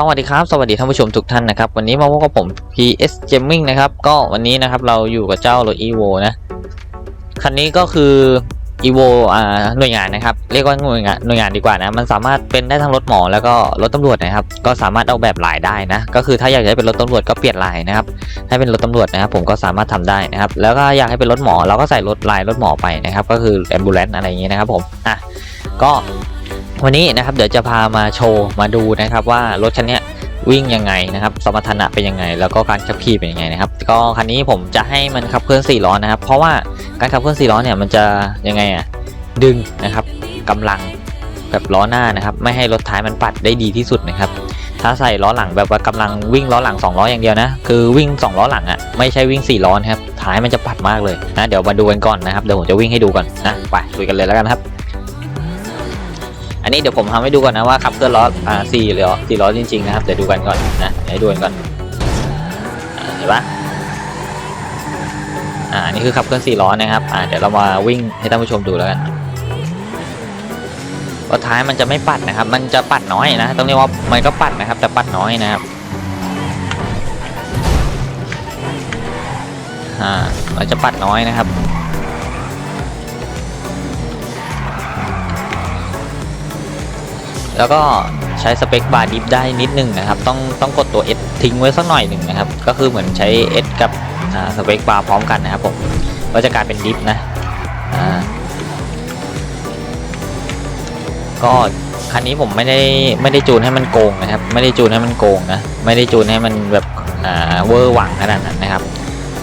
สวัสดีครับ สวัสดีท่านผู้ชมทุกท่านนะครับ วันนี้มาพบกับผม PS Gaming นะครับ ก็วันนี้นะครับเราอยู่กับเจ้ารถ Evo นะ คันนี้ก็คือ Evo อ่าหน่วยงานนะครับ เรียกว่าหน่วยงานหน่วยงานดีกว่านะ มันสามารถเป็นได้ทั้งรถหมอแล้วก็รถตำรวจนะครับ ก็สามารถเอาแบบหลายได้นะ ก็คือถ้าอยากให้เป็นรถตำรวจก็เปลี่ยนลายนะครับ ให้เป็นรถตำรวจนะครับ ผมก็สามารถทำได้นะครับ แล้วก็อยากให้เป็นรถหมอเราก็ใส่รถลายรถหมอไปนะครับ ก็คือ ambulance อะไรอย่างเงี้ยนะครับผม อะ ก็ วันนี้นะครับเดี๋ยวจะพามาโชว์มาดูนะครับว่ารถคันเนี้ยวิ่งยังไงนะครับสมรรถนะเป็นยังไง แล้วก็การขับขี่เป็นยังไงนะครับก็คันนี้ผมจะให้มันขับเคลื่อน4ล้อนะครับ เพราะว่าการขับเคลื่อน4ล้อเนี่ยมันจะยังไงอะดึงนะครับกำลังแบบล้อหน้านะครับ ไม่ให้รถท้ายมันปัดได้ดีที่สุดนะครับ ถ้าใส่ล้อหลังแบบว่ากำลังวิ่งล้อหลัง2ล้ออย่างเดียวนะคือวิ่ง 2 ล้อหลังอะไม่ใช่วิ่ง 4 ล้อนะครับท้ายมันจะปัดมากเลยนะเดี๋ยวมาดูกันก่อนนะครับเดี๋ยวผมจะวิ่งให้ดูก่อนนะไปคุยกันเลยแล้วกันครับ อันนี้เดี๋ยวผมทำให้ดูก่อนนะว่าขับเคลื่อนล้ออ่าสี่ล้อสี่ล้อจริงๆนะครับเดี๋ยวดูกันก่อนนะเดี๋ยวให้ดูกันก่อนเห็นปะอ่านี่คือขับเคลื่อนสี่ล้อนะครับอ่าเดี๋ยวเรามาวิ่งให้ท่านผู้ชมดูแล้วกันว่าท้ายมันจะไม่ปัดนะครับ มันจะปัดน้อยนะต้องเรียกว่ามันก็ปัดนะครับ แต่ปัดน้อยนะครับอ่ามันจะปัดน้อยนะครับ แล้วก็ใช้สเปคบาร์ดิฟได้นิดนึงนะครับ ต้องต้องกดตัว S ทิ้งไว้สักหน่อยหนึ่งนะครับ ก็คือเหมือนใช้ S กับสเปคบาร์พร้อมกันนะครับผม ก็จะกลายเป็นดิฟนะ ก็คันนี้ผมไม่ได้ไม่ได้จูนให้มันโกงนะครับ ไม่ได้จูนให้มันโกงนะ ไม่ได้จูนให้มันแบบอ่าเวอร์หวังขนาดนั้นนะครับ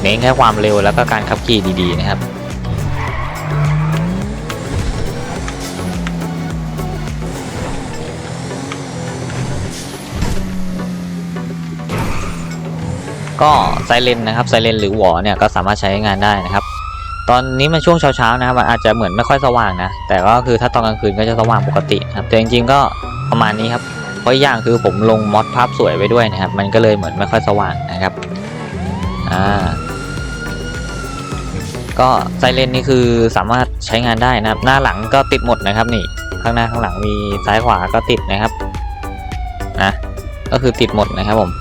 เน้นแค่ความเร็วแล้วก็การขับขี่ดีๆนะครับ ก็ไซเรนนะครับไซเรนหรือหวอเนี่ยก็สามารถใช้งานได้นะครับ ตอนนี้มันช่วงเช้าๆนะครับอาจจะเหมือนไม่ค่อยสว่างนะ แต่ก็คือถ้าตอนกลางคืนก็จะสว่างปกตินะครับแต่จริงๆก็ประมาณนี้ครับเพราะอีกอย่างคือผมลงมอดภาพสวยไปด้วยนะครับ มันก็เลยเหมือนไม่ค่อยสว่างนะครับอ่าก็ไซเรนนี่คือสามารถใช้งานได้นะครับ หน้าหลังก็ติดหมดนะครับนี่ข้างหน้าข้างหลังมีซ้ายขวาก็ติดนะครับนะก็คือติดหมดนะครับผม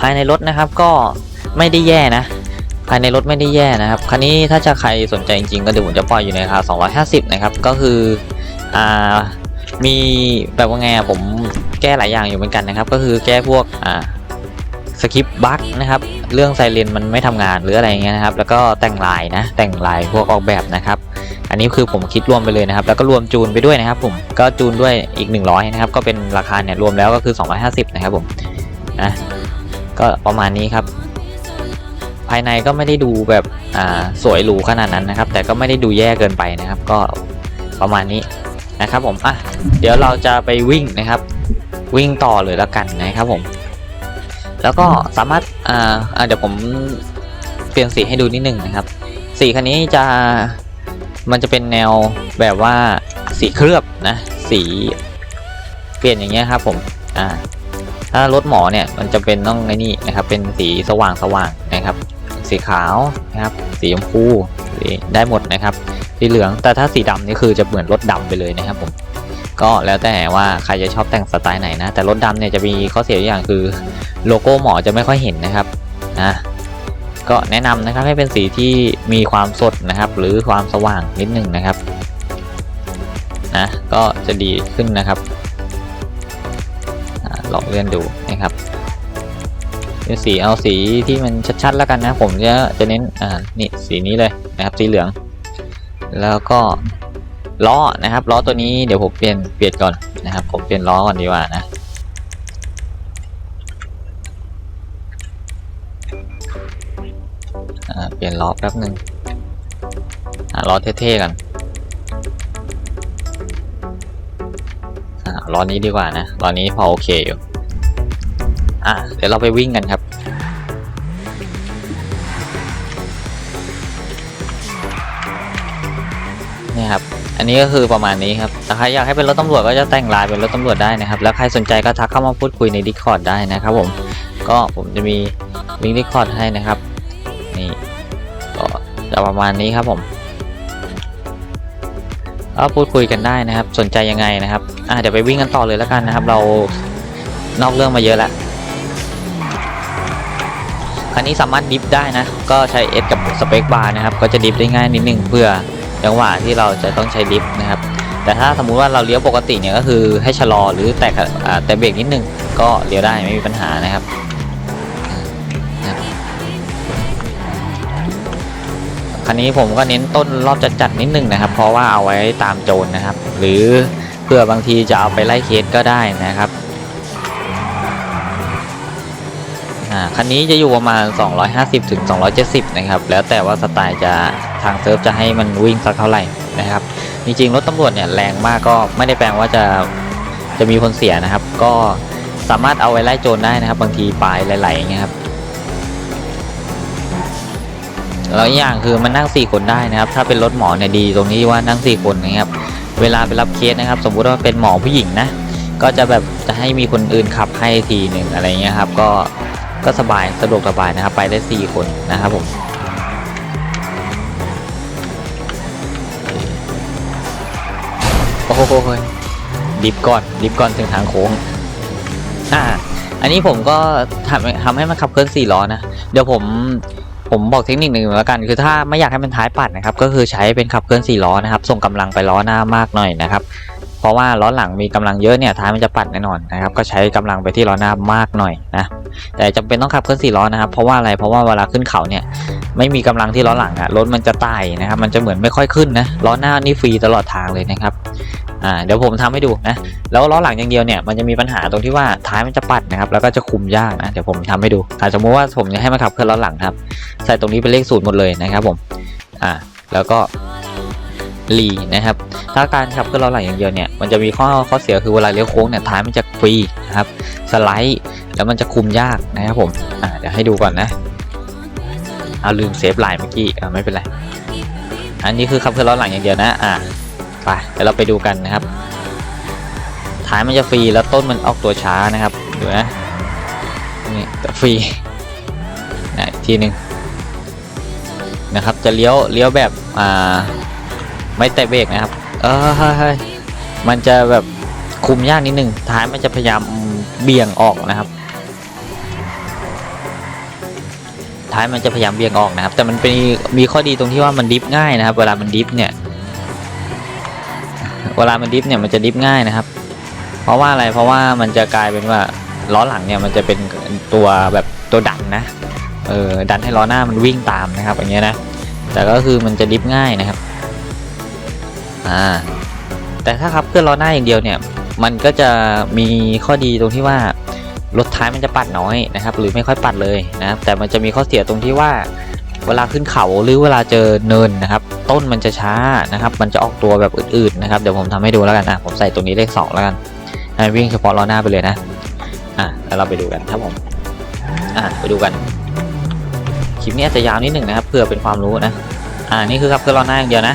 ภายในรถนะครับก็ไม่ได้แย่นะ ภายในรถไม่ได้แย่นะครับ คันนี้ถ้าจะใครสนใจจริงๆ ก็เดี๋ยวผมจะปล่อยอยู่ในราคา250 นะครับ ก็คืออ่ามีแบบว่าไงผมแก้หลายอย่างอยู่เหมือนกันนะครับ ก็คือแก้พวกอ่าสคริปต์บั๊กนะครับ เรื่องไซเรนมันไม่ทำงานหรืออะไรเงี้ยนะครับ แล้วก็แต่งลายนะ แต่งลายพวกออกแบบนะครับ อันนี้คือผมคิดรวมไปเลยนะครับ แล้วก็รวมจูนไปด้วยนะครับ ผม ก็จูนด้วยอีก 100 นะครับ ก็เป็นราคาเนี่ยรวมแล้วก็คือ 250 นะครับผม นะ ก็ประมาณนี้ครับ ภายในก็ไม่ได้ดูแบบอ่าสวยหรูขนาดนั้นนะครับ แต่ก็ไม่ได้ดูแย่เกินไปนะครับ ก็ประมาณนี้นะครับผมอะเดี๋ยวเราจะไปวิ่งนะครับ วิ่งต่อเลยแล้วกันนะครับผม แล้วก็สามารถอ่าอ่าเดี๋ยวผมเปลี่ยนสีให้ดูนิดนึงนะครับ สีคันนี้จะมันจะเป็นแนวแบบว่าสีเคลือบนะ สีเปลี่ยนอย่างเงี้ยครับผมอ่า ถ้ารถหมอเนี่ยมันจะเป็นต้องไอ้นี่นะครับ เป็นสีสว่างสว่างนะครับ สีขาวนะครับ สีชมพูสีได้หมดนะครับ สีเหลืองแต่ถ้าสีดำนี่คือจะเหมือนรถดำไปเลยนะครับผมก็แล้วแต่ว่าใครจะชอบแต่งสไตล์ไหนนะ แต่รถดำเนี่ยจะมีข้อเสียอย่างคือโลโก้หมอจะไม่ค่อยเห็นนะครับนะก็แนะนำนะครับให้เป็นสีที่มีความสดนะครับ หรือความสว่างนิดนึงนะครับนะก็จะดีขึ้นนะครับ ลองเลื่อนดูนะครับเป็นสีเอาสีที่มันชัดๆแล้วกันนะ ผมจะจะเน้นอ่านี่สีนี้เลยนะครับสีเหลือง แล้วก็ล้อนะครับล้อตัวนี้เดี๋ยวผมเปลี่ยนเปลี่ยนก่อนนะครับ ผมเปลี่ยนล้อก่อนดีกว่านะอ่าเปลี่ยนล้อแป๊บหนึ่งล้อเท่ๆกัน อ่าล้อนนี้ดีกว่านะล้อนี้พอโอเคอยู่ อะ เดี๋ยวเราไปวิ่งกันครับ นี่ครับ อันนี้ก็คือประมาณนี้ครับถ้าใครอยากให้เป็นรถตำรวจก็จะแต่งลายเป็นรถตำรวจได้นะครับ แล้วใครสนใจก็ทักเข้ามาพูดคุยใน Discord ได้นะครับผม ก็ผมจะมีลิงก์ Discord ให้นะครับ นี่ ก็จะประมาณนี้ครับผม ก็พูดคุยกันได้นะครับ สนใจยังไงนะครับอะเดี๋ยวไปวิ่งกันต่อเลยแล้วกันนะครับ เรานอกเรื่องมาเยอะแล้วคันนี้สามารถดิฟได้นะ ก็ใช้ S กับสเปคบาร์นะครับ ก็จะดิฟได้ง่ายนิดนึงเพื่อจังหวะที่เราจะต้องใช้ดิฟนะครับ แต่ถ้าสมมุติว่าเราเลี้ยวปกติเนี่ยก็คือให้ชะลอหรือแตะแต่เบรกนิดนึงก็เลี้ยวได้ไม่มีปัญหานะครับ คันนี้ผมก็เน้นต้นรอบจัดๆนิดนึงนะครับ เพราะว่าเอาไว้ตามโจรนะครับ หรือเพื่อบางทีจะเอาไปไล่เคสก็ได้นะครับคันนี้จะอยู่ประมาณ 250ถึง270 นะครับ แล้วแต่ว่าสไตล์จะทางเซิร์ฟจะให้มันวิ่งสักเท่าไหร่นะครับ จริงๆ รถตำรวจเนี่ยแรงมากก็ไม่ได้แปลว่าจะจะมีคนเสียนะครับ ก็สามารถเอาไว้ไล่โจรได้นะครับ บางทีปลายไหลๆอย่างเงี้ยครับ แล้วอย่างคือมันนั่ง 4 คนได้นะครับ ถ้าเป็นรถหมอเนี่ยดีตรงนี้ว่านั่ง 4 คนนะครับ เวลาไปรับเคสนะครับ สมมุติว่าเป็นหมอผู้หญิงนะ ก็จะแบบจะให้มีคนอื่นขับให้ทีหนึ่งอะไรเงี้ยครับ ก็ก็สบายสะดวกสบายนะครับ ไปได้ 4 คนนะครับผมโอ้โหดิฟก่อนดิฟก่อนถึงทางโค้งอ่าอันนี้ผมก็ทำทำให้มันขับเคลื่อน4ล้อนะ เดี๋ยวผม ผมบอกเทคนิคหนึ่งแล้วกันคือถ้าไม่อยากให้มันท้ายปัดนะครับก็คือใช้เป็นขับเคลื่อน4ล้อนะครับส่งกำลังไปล้อหน้ามากหน่อยนะครับเพราะว่าล้อหลังมีกำลังเยอะเนี่ยท้ายมันจะปัดแน่นอนนะครับก็ใช้กำลังไปที่ล้อหน้ามากหน่อยนะ แต่จำเป็นต้องขับเคลื่อน4ล้อนะครับ เพราะว่าอะไร เพราะว่าเวลาขึ้นเขาเนี่ยไม่มีกำลังที่ล้อหลังอะรถมันจะไต่นะครับ มันจะเหมือนไม่ค่อยขึ้นนะ ล้อหน้านี่ฟรีตลอดทางเลยนะครับอ่าเดี๋ยวผมทำให้ดูนะ แล้วล้อหลังอย่างเดียวเนี่ยมันจะมีปัญหาตรงที่ว่าท้ายมันจะปัดนะครับ แล้วก็จะคุมยากนะ เดี๋ยวผมทำให้ดูอ่าสมมติว่าผมจะให้มันขับเคลื่อนล้อหลังครับ ใส่ตรงนี้เป็นเลขศูนย์หมดเลยนะครับผม อ่า แล้วก็ รีนะครับ ถ้าการขับเคลื่อนล้อหลังอย่างเดียวเนี่ยมันจะมีข้อข้อเสียคือเวลาเลี้ยวโค้งเนี่ยท้ายมันจะฟรีนะครับสไลด์แล้วมันจะคุมยากนะครับผมอ่าเดี๋ยวให้ดูก่อนนะเอาลืมเซฟไลน์เมื่อกี้อ่าไม่เป็นไรอันนี้คือขับเคลื่อนล้อหลังอย่างเดียวนะอ่าไปเดี๋ยวเราไปดูกันนะครับ ท้ายมันจะฟรีแล้วต้นมันออกตัวช้านะครับดูนะนี่แต่ฟรีนะอีกทีหนึ่งนะครับจะเลี้ยวเลี้ยวแบบอ่า ไม่แตะเบรกนะครับ เออเฮ้ยมันจะแบบคุมยากนิดนึงท้ายมันจะพยายามเบี่ยงออกนะครับ ท้ายมันจะพยายามเบี่ยงออกนะครับ แต่มันเป็นมีข้อดีตรงที่ว่ามันดิฟง่ายนะครับ เวลามันดิฟเนี่ยเวลามันดิฟเนี่ยมันจะดิฟง่ายนะครับ เพราะว่าอะไรเพราะว่ามันจะกลายเป็นว่าล้อหลังเนี่ยมันจะเป็นตัวแบบตัวดันนะเออดันให้ล้อหน้ามันวิ่งตามนะครับอย่างเงี้ยนะแต่ก็คือมันจะดิฟง่ายนะครับ อ่าแต่ถ้าขับเคลื่อนล้อหน้าอย่างเดียวเนี่ยมันก็จะมีข้อดีตรงที่ว่ารถท้ายมันจะปัดน้อยนะครับ หรือไม่ค่อยปัดเลยนะครับแต่มันจะมีข้อเสียตรงที่ว่าเวลาขึ้นเขาหรือเวลาเจอเนินนะครับ ต้นมันจะช้านะครับ มันจะออกตัวแบบอื่นๆนะครับเดี๋ยวผมทำให้ดูแล้วกันนะผมใส่ตรงนี้เลขสองแล้วกันให้วิ่งเฉพาะล้อหน้าไปเลยนะอะแล้วเราไปดูกันครับผมอะไปดูกันคลิปนี้อาจจะยาวนิดหนึ่งนะครับเพื่อเป็นความรู้นะอ่านี่คือครับเคือล้อหน้าอย่างเดียวนะ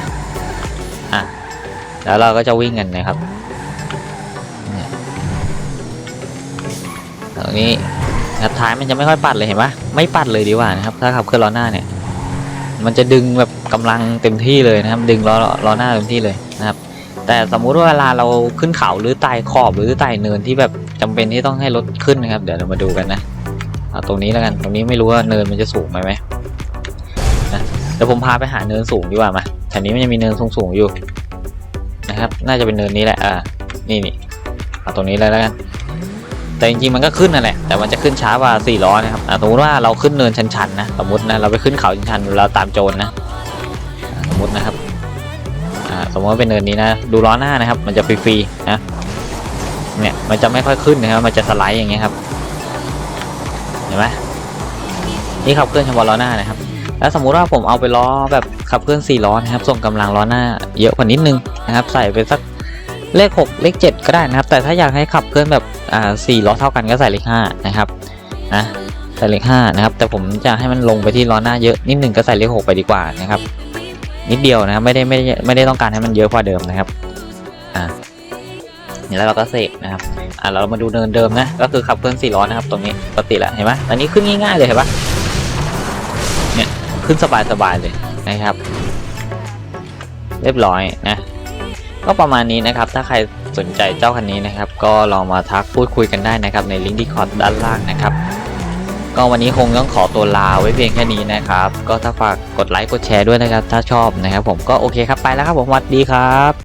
แล้วเราก็จะวิ่งกันนะครับตรงนี้นะครับท้ายมันจะไม่ค่อยปัดเลยเห็นปะไม่ปัดเลยดีกว่านะครับ ถ้าขับเคลื่อนล้อหน้าเนี่ย มันจะดึงแบบกำลังเต็มที่เลยนะครับ ดึงล้อล้อหน้าเต็มที่เลยนะครับ แต่สมมุติว่าเวลาเราขึ้นเขาหรือไต่ขอบหรือไต่เนินที่แบบจำเป็นที่ต้องให้รถขึ้นนะครับ เดี๋ยวเรามาดูกันนะเอาตรงนี้แล้วกัน ตรงนี้ไม่รู้ว่าเนินมันจะสูงไหมไหมนะเดี๋ยวผมพาไปหาเนินสูงดีกว่ามาแถวนี้มันจะมีเนินสูงสูงๆอยู่ นะครับ น่าจะเป็นเนินนี้แหละ อ่า นี่นี่เอาตรงนี้เลยแล้วกัน แต่จริงๆมันก็ขึ้นนั่นแหละ แต่มันจะขึ้นช้ากว่าสี่ล้อนะครับสมมติว่าเราขึ้นเนินชันๆนะ สมมตินะ เราไปขึ้นเขาชันๆเราตามโจรนะอะสมมตินะครับ อ่า สมมติว่าเป็นเนินนี้นะ ดูล้อหน้านะครับ มันจะฟรีๆนะ เนี่ย มันจะไม่ค่อยขึ้นนะครับ มันจะสไลด์อย่างเงี้ยครับ เห็นไหมนี่ขับเคลื่อนเฉพาะล้อหน้านะครับ แล้วสมมุติว่าผมเอาไปล้อแบบ ขับเคลื่อนสี่ล้อนะครับส่งกำลังล้อหน้าเยอะกว่านิดนึงนะครับ ใส่ไปสักเลข 6 เลข 7 ก็ได้นะครับ แต่ถ้าอยากให้ขับเคลื่อนแบบอ่าสี่ล้อเท่ากันก็ใส่เลข5นะครับนะใส่เลข5นะครับ แต่ผมจะให้มันลงไปที่ล้อหน้าเยอะนิดนึงก็ใส่เลข 6 ไปดีกว่านะครับ นิดเดียวนะครับไม่ได้ไม่ได้ไม่ได้ต้องการให้มันเยอะกว่าเดิมนะครับอ่าแล้วเราก็เสกนะครับ อ่าเรามาดูเนินเดิมนะ ก็คือขับเคลื่อนสี่ล้อนะครับ ตรงนี้ปกติแหละเห็นไหมตอนนี้ขึ้นง่ายๆเลยเห็นปะเนี่ยขึ้นสบายๆเลย นะครับ เรียบร้อยนะ ก็ประมาณนี้นะครับ ถ้าใครสนใจเจ้าคันนี้นะครับ ก็ลองมาทักพูดคุยกันได้นะครับในลิงก์ดีคอร์ดด้านล่างนะครับ ก็วันนี้คงต้องขอตัวลาไว้เพียงแค่นี้นะครับ ก็ถ้าฝากกดไลค์กดแชร์ด้วยนะครับ ถ้าชอบนะครับ ผมก็โอเคครับไปแล้วครับผมสวัสดีครับ